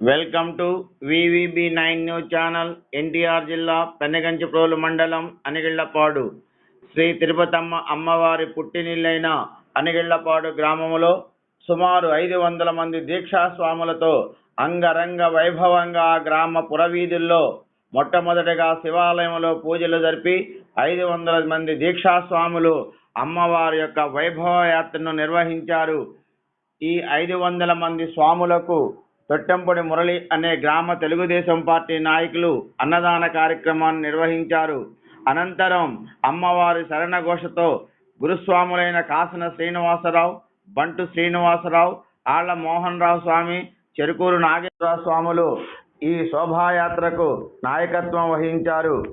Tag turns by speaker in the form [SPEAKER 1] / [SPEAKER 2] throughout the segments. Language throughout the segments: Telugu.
[SPEAKER 1] Welcome to VVB nine news channel NTR జిల్లా పెనగంచిప్రోలు మండలం అనిగిళ్ళపాడు. శ్రీ తిరుపతమ్మ అమ్మవారి పుట్టినిల్లైన అనిగిళ్ళపాడు గ్రామములో సుమారు ఐదు వందల మంది దీక్షాస్వాములతో అంగరంగ వైభవంగా ఆ గ్రామ పురవీధుల్లో మొట్టమొదటిగా శివాలయంలో పూజలు జరిపి ఐదు వందల మంది దీక్షాస్వాములు అమ్మవారి యొక్క వైభవ యాత్రను నిర్వహించారు. ఈ ఐదు వందల మంది స్వాములకు తొట్టెంపొడి మురళి అనే గ్రామ తెలుగుదేశం పార్టీ నాయకులు అన్నదాన కార్యక్రమాన్ని నిర్వహించారు. అనంతరం అమ్మవారి శరణఘోషతో గురుస్వాములైన కాసన శ్రీనివాసరావు బంటు శ్రీనివాసరావు ఆళ్ళ మోహన్ రావు స్వామి చెరుకూరు నాగేశ్వర స్వాములు ఈ శోభాయాత్రకు నాయకత్వం వహించారు.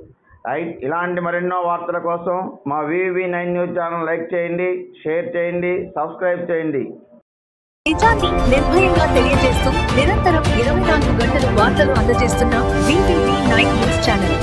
[SPEAKER 1] ఐ- ఇలాంటి మరెన్నో వార్తల కోసం మా VV nine news channel like చేయండి షేర్ చేయండి సబ్స్క్రైబ్ చేయండి.
[SPEAKER 2] నిజాన్ని నిర్భయంగా తెలియజేస్తూ నిరంతరం ఇరవై నాలుగు గంటలు వార్తలు అందజేస్తున్న బీటీవీ నైన్ న్యూస్ ఛానల్